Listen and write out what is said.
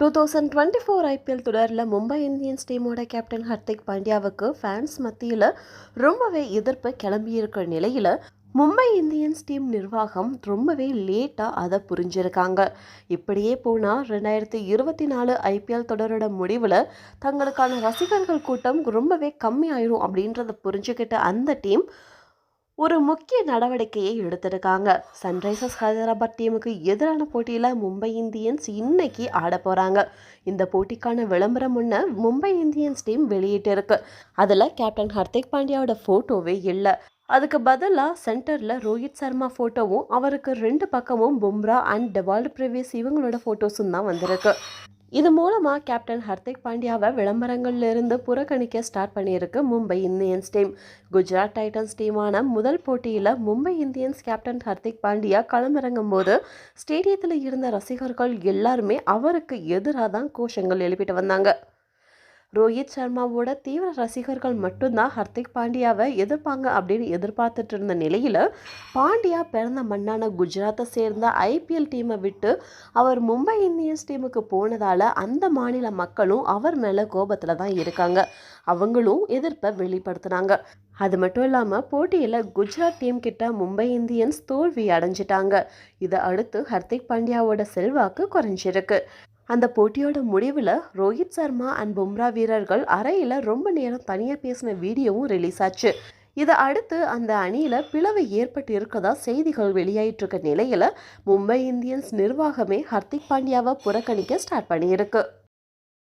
Two thousand twenty four IPL தொடரில் Mumbai Indians டீமோட captain Hardik பாண்டியாவுக்கு ஃபேன்ஸ் மத்தியில் ரொம்பவே எதிர்ப்பு கிளம்பியிருக்கிற நிலையில் மும்பை இந்தியன்ஸ் டீம் நிர்வாகம் ரொம்பவே லேட்டாக அதை புரிஞ்சிருக்காங்க. இப்படியே போனால் ரெண்டாயிரத்தி இருபத்தி நாலு ஐபிஎல் தொடரோட முடிவில் தங்களுக்கான ரசிகர்கள் கூட்டம் ரொம்பவே கம்மியாயிரும் அப்படின்றத புரிஞ்சுக்கிட்ட அந்த டீம் ஒரு முக்கிய நடவடிக்கையை எடுத்திருக்காங்க. சன்ரைசர்ஸ் ஹைதராபாத் டீமுக்கு எதிரான போட்டியில் மும்பை இந்தியன்ஸ் இன்னைக்கு ஆட போகிறாங்க இந்த போட்டிக்கான விளம்பரம் முன்ன மும்பை இந்தியன்ஸ் டீம் வெளியிட்டிருக்கு. அதில் கேப்டன் ஹர்திக் பாண்டியாவோட ஃபோட்டோவே இல்லை. அதுக்கு பதிலாக சென்டரில் ரோஹித் சர்மா ஃபோட்டோவும் அவருக்கு ரெண்டு பக்கமும் பும்ரா அண்ட் டெவால்ட் பிரவேஸ் இவங்களோட ஃபோட்டோஸும் தான் வந்திருக்கு. இது மூலமாக கேப்டன் ஹர்திக் பாண்டியாவை விளம்பரங்கள்லேருந்து புறக்கணிக்க ஸ்டார்ட் பண்ணியிருக்கு Mumbai Indians team. Gujarat Titans டீமான முதல் போட்டியில் மும்பை இந்தியன்ஸ் கேப்டன் ஹர்திக் பாண்டியா களமிறங்கும் போது ஸ்டேடியத்தில் இருந்த ரசிகர்கள் எல்லாருமே அவருக்கு எதிராக தான் கோஷங்கள் எழுப்பிட்டு வந்தாங்க. ரோஹித் சர்மாவோட தீவிர ரசிகர்கள் மட்டும்தான் ஹர்திக் பாண்டியாவை எதிர்ப்பாங்க அப்படின்னு எதிர்பார்த்துட்டு இருந்த நிலையில் பாண்டியா பிறந்த மண்ணான குஜராத்தை சேர்ந்த ஐபிஎல் டீமை விட்டு அவர் மும்பை இந்தியன்ஸ் டீமுக்கு போனதால் அந்த மாநில மக்களும் அவர் மேலே கோபத்தில் தான் இருக்காங்க. அவங்களும் எதிர்ப்பை வெளிப்படுத்தினாங்க. அது மட்டும் இல்லாமல் போட்டியில் குஜராத் டீம் கிட்ட மும்பை இந்தியன்ஸ் தோல்வி அடைஞ்சிட்டாங்க. இதை அடுத்து ஹர்திக் பாண்டியாவோட செல்வாக்கு குறைஞ்சிருக்கு. அந்த போட்டியோட முடிவில் ரோஹித் சர்மா அண்ட் பும்ரா வீரர்கள் அறையில் ரொம்ப நேரம் தனியாக பேசின வீடியோவும் ரிலீஸ் ஆச்சு. இதை அடுத்து அந்த அணியில் பிளவு ஏற்பட்டு இருக்கதா செய்திகள் வெளியாயிட்டு இருக்க நிலையில் மும்பை இந்தியன்ஸ் நிர்வாகமே ஹர்திக் பாண்டியாவை புறக்கணிக்க ஸ்டார்ட் பண்ணியிருக்கு.